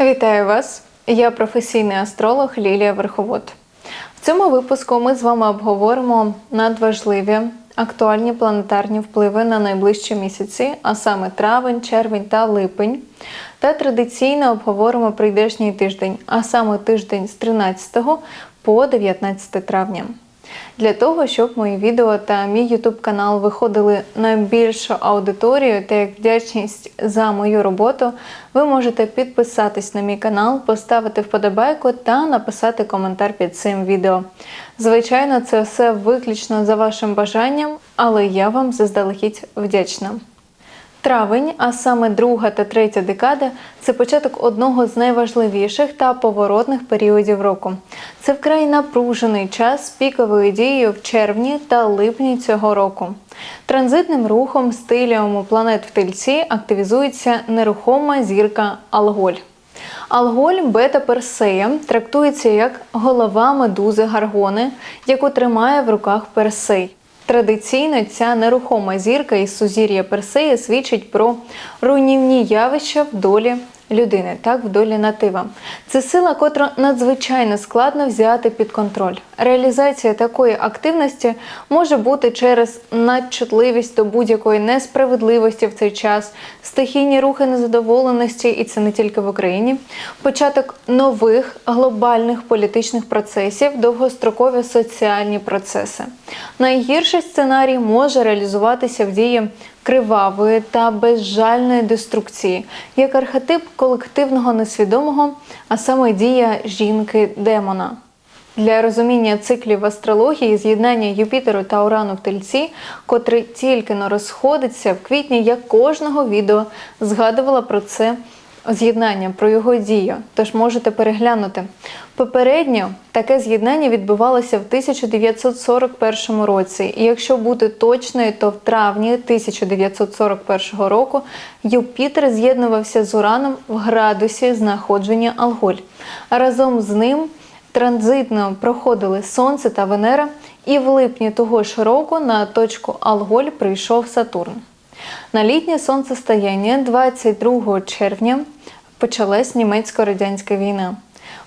Вітаю вас! Я професійний астролог Лілія Верховод. В цьому випуску ми з вами обговоримо надважливі актуальні планетарні впливи на найближчі місяці, а саме травень, червень та липень. Та традиційно обговоримо прийдешній тиждень, а саме тиждень з 13 по 19 травня. Для того, щоб мої відео та мій YouTube канал виходили на більшу аудиторію та як вдячність за мою роботу, ви можете підписатись на мій канал, поставити вподобайку та написати коментар під цим відео. Звичайно, це все виключно за вашим бажанням, але я вам заздалегідь вдячна. Травень, а саме друга та третя декада, це початок одного з найважливіших та поворотних періодів року. Це вкрай напружений час з піковою дією в червні та липні цього року. Транзитним рухом стиліуму планет в тельці активізується нерухома зірка Алголь. Алголь бета Персея трактується як голова медузи Гаргони, яку тримає в руках Персей. Традиційно ця нерухома зірка із сузір'я Персея свідчить про руйнівні явища в долі людини, так, в долі натива. Це сила, котру надзвичайно складно взяти під контроль. Реалізація такої активності може бути через надчутливість до будь-якої несправедливості в цей час, стихійні рухи незадоволеності, і це не тільки в Україні, початок нових глобальних політичних процесів, довгострокові соціальні процеси. Найгірший сценарій може реалізуватися в дії кривавої та безжальної деструкції, як архетип колективного несвідомого, а саме дія жінки-демона. Для розуміння циклів астрології з'єднання Юпітеру та Урану в тельці, котрий тільки но розходиться в квітні, я кожного відео згадувала про це з'єднання, про його дію. Тож можете переглянути. Попередньо таке з'єднання відбувалося в 1941 році. І якщо бути точною, то в травні 1941 року Юпітер з'єднувався з Ураном в градусі знаходження Алголь. Разом з ним транзитно проходили Сонце та Венера, і в липні того ж року на точку Алголь прийшов Сатурн. На літнє сонцестояння 22 червня почалась німецько-радянська війна.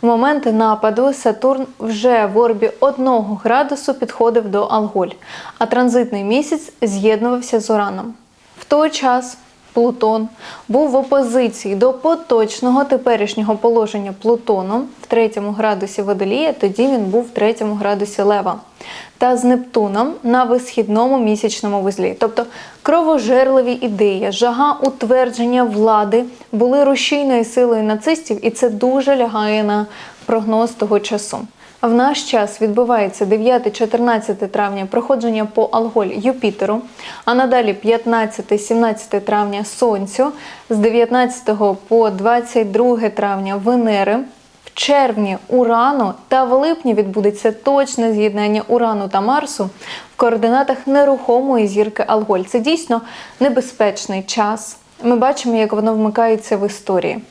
В момент нападу Сатурн вже в орбі 1 градусу підходив до Алголь, а транзитний місяць з'єднувався з Ураном. В той час Плутон був в опозиції до поточного теперішнього положення Плутону в третьому градусі Водолія, тоді він був в третьому градусі Лева, та з Нептуном на висхідному місячному вузлі. Тобто кровожерливі ідеї, жага утвердження влади були рушійною силою нацистів, і це дуже лягає на прогноз того часу. В наш час відбувається 9-14 травня проходження по Алголь Юпітеру, а надалі 15-17 травня Сонцю, з 19 по 22 травня Венери. Червні Урану та в липні відбудеться точне з'єднання Урану та Марсу в координатах нерухомої зірки Алголь. Це дійсно небезпечний час. Ми бачимо, як воно вмикається в історії.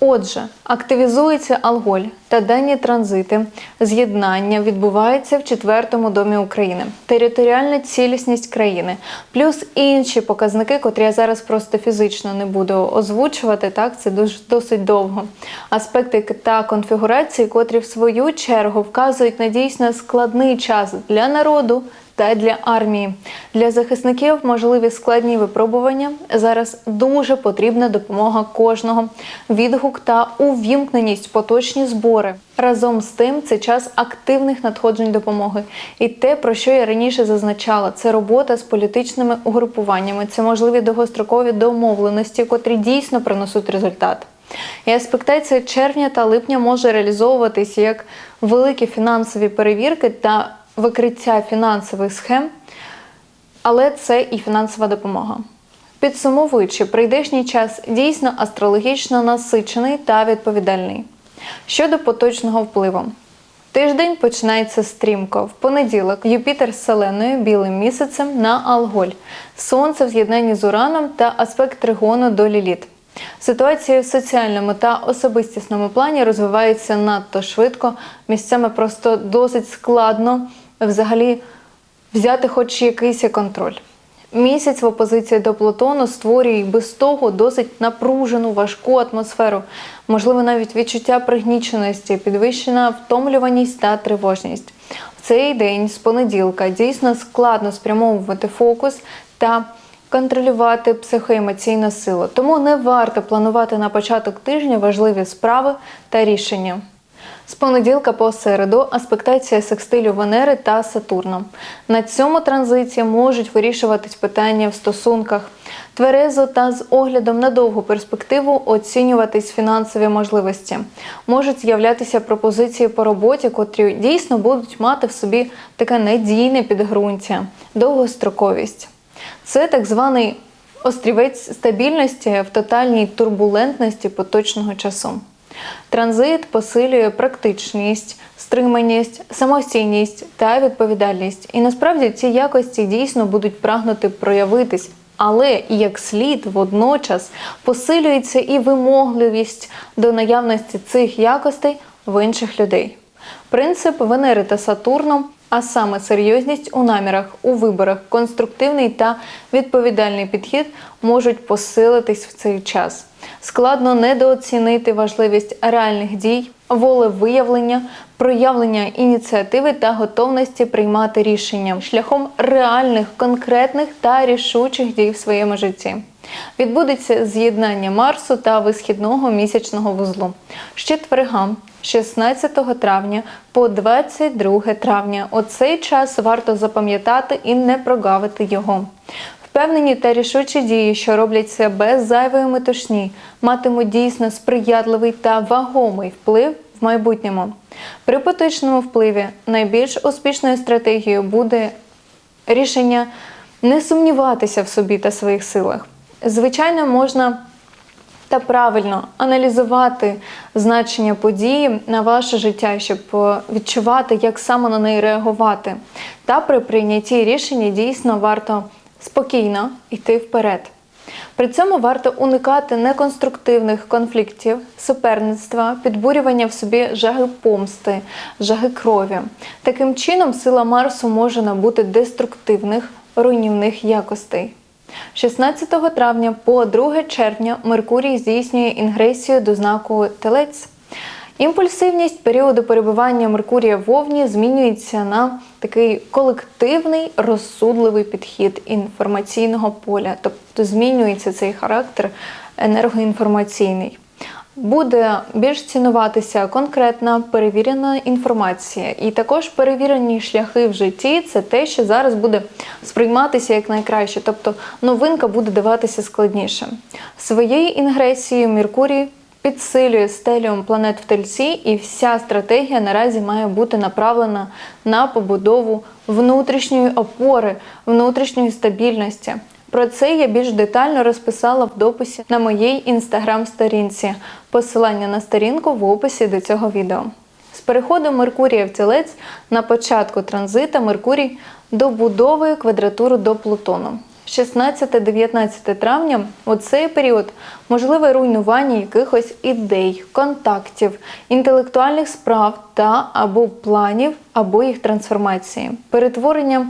Отже, активізується алголь та денні транзити, з'єднання відбувається в четвертому домі України, територіальна цілісність країни, плюс інші показники, котрі я зараз просто фізично не буду озвучувати. Так, це дуже досить довго. Аспекти та конфігурації, котрі в свою чергу вказують на дійсно складний час для народу та для армії. Для захисників можливі складні випробування. Зараз дуже потрібна допомога кожного, відгук та увімкненість, поточні збори. Разом з тим, це час активних надходжень допомоги. І те, про що я раніше зазначала, це робота з політичними угрупуваннями, це можливі довгострокові домовленості, котрі дійсно принесуть результат. І аспектація червня та липня може реалізовуватися як великі фінансові перевірки та викриття фінансових схем, але це і фінансова допомога. Підсумовуючи, прийдешній час дійсно астрологічно насичений та відповідальний. Щодо поточного впливу. Тиждень починається стрімко. В понеділок Юпітер з Селеною білим місяцем на Алголь, Сонце в з'єднанні з Ураном та аспект тригону до Ліліт. Ситуація в соціальному та особистісному плані розвивається надто швидко. Місцями просто досить складно взагалі взяти хоч якийсь контроль. Місяць в опозиції до Плутону створює без того досить напружену, важку атмосферу, можливо, навіть відчуття пригніченості, підвищена втомлюваність та тривожність. В цей день з понеділка дійсно складно спрямовувати фокус та контролювати психоемоційну силу. Тому не варто планувати на початок тижня важливі справи та рішення. З понеділка по середу аспектація секстилю Венери та Сатурна. На цьому транзиті можуть вирішуватись питання в стосунках. Тверезо та з оглядом на довгу перспективу оцінюватись фінансові можливості. Можуть з'являтися пропозиції по роботі, котрі дійсно будуть мати в собі таке надійне підґрунтя, довгостроковість. Це так званий острівець стабільності в тотальній турбулентності поточного часу. Транзит посилює практичність, стриманість, самостійність та відповідальність. І насправді ці якості дійсно будуть прагнути проявитись. Але як слід водночас посилюється і вимогливість до наявності цих якостей в інших людей. Принцип Венери та Сатурну, а саме серйозність у намірах, у виборах, конструктивний та відповідальний підхід можуть посилитись в цей час. Складно недооцінити важливість реальних дій, волевиявлення, проявлення ініціативи та готовності приймати рішення шляхом реальних, конкретних та рішучих дій в своєму житті. Відбудеться з'єднання Марсу та висхідного місячного вузлу з четверга, 16 травня по 22 травня. У цей час варто запам'ятати і не прогавити його. Впевнені та рішучі дії, що робляться без зайвої метушні, матимуть дійсно сприятливий та вагомий вплив в майбутньому. При поточному впливі найбільш успішною стратегією буде рішення не сумніватися в собі та своїх силах. Звичайно, можна та правильно аналізувати значення події на ваше життя, щоб е, відчувати, як саме на неї реагувати. Та при прийнятті рішення дійсно варто спокійно йти вперед. При цьому варто уникати неконструктивних конфліктів, суперництва, підбурювання в собі жаги помсти, жаги крові. Таким чином, сила Марсу може набути деструктивних, руйнівних якостей. 16 травня по 2 червня Меркурій здійснює інгресію до знаку Телець. Імпульсивність періоду перебування Меркурія в Овні змінюється на такий колективний розсудливий підхід інформаційного поля, тобто змінюється цей характер енергоінформаційний. Буде більш цінуватися конкретна перевірена інформація, і також перевірені шляхи в житті це те, що зараз буде сприйматися як найкраще, тобто новинка буде даватися складніше. Своєю інгресією Меркурій підсилює стеліум планет в тельці, і вся стратегія наразі має бути направлена на побудову внутрішньої опори, внутрішньої стабільності. Про це я більш детально розписала в дописі на моїй інстаграм-сторінці. Посилання на сторінку в описі до цього відео. З переходом Меркурія в тілець на початку транзита Меркурій добудовує квадратуру до Плутону. 16-19 травня у цей період можливе руйнування якихось ідей, контактів, інтелектуальних справ та або планів, або їх трансформації, перетворення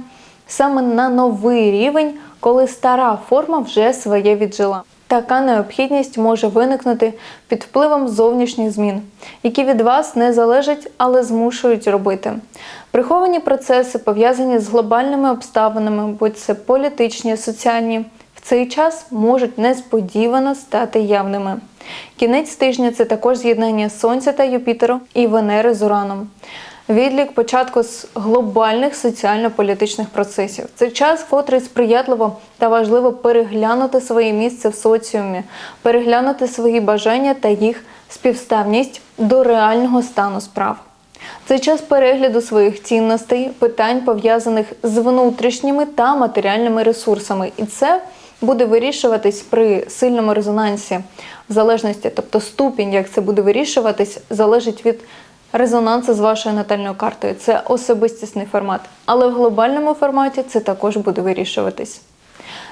саме на новий рівень, коли стара форма вже своє віджила. Така необхідність може виникнути під впливом зовнішніх змін, які від вас не залежать, але змушують робити. Приховані процеси пов'язані з глобальними обставинами, будь це політичні, соціальні, в цей час можуть несподівано стати явними. Кінець тижня це також з'єднання Сонця та Юпітеру і Венери з Ураном. Відлік початку з глобальних соціально-політичних процесів. Це час, котрий сприятливо та важливо переглянути своє місце в соціумі, переглянути свої бажання та їх співставність до реального стану справ. Це час перегляду своїх цінностей, питань пов'язаних з внутрішніми та матеріальними ресурсами, і це буде вирішуватись при сильному резонансі в залежності, тобто ступінь, як це буде вирішуватись, залежить від резонансу з вашою натальною картою. Це особистісний формат. Але в глобальному форматі це також буде вирішуватись.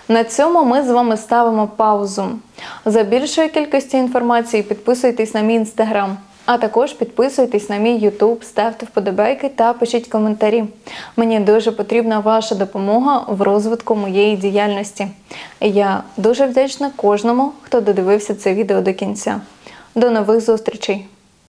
На цьому ми з вами ставимо паузу. За більшою кількістю інформації підписуйтесь на мій інстаграм. А також підписуйтесь на мій YouTube, ставте вподобайки та пишіть коментарі. Мені дуже потрібна ваша допомога в розвитку моєї діяльності. Я дуже вдячна кожному, хто додивився це відео до кінця. До нових зустрічей!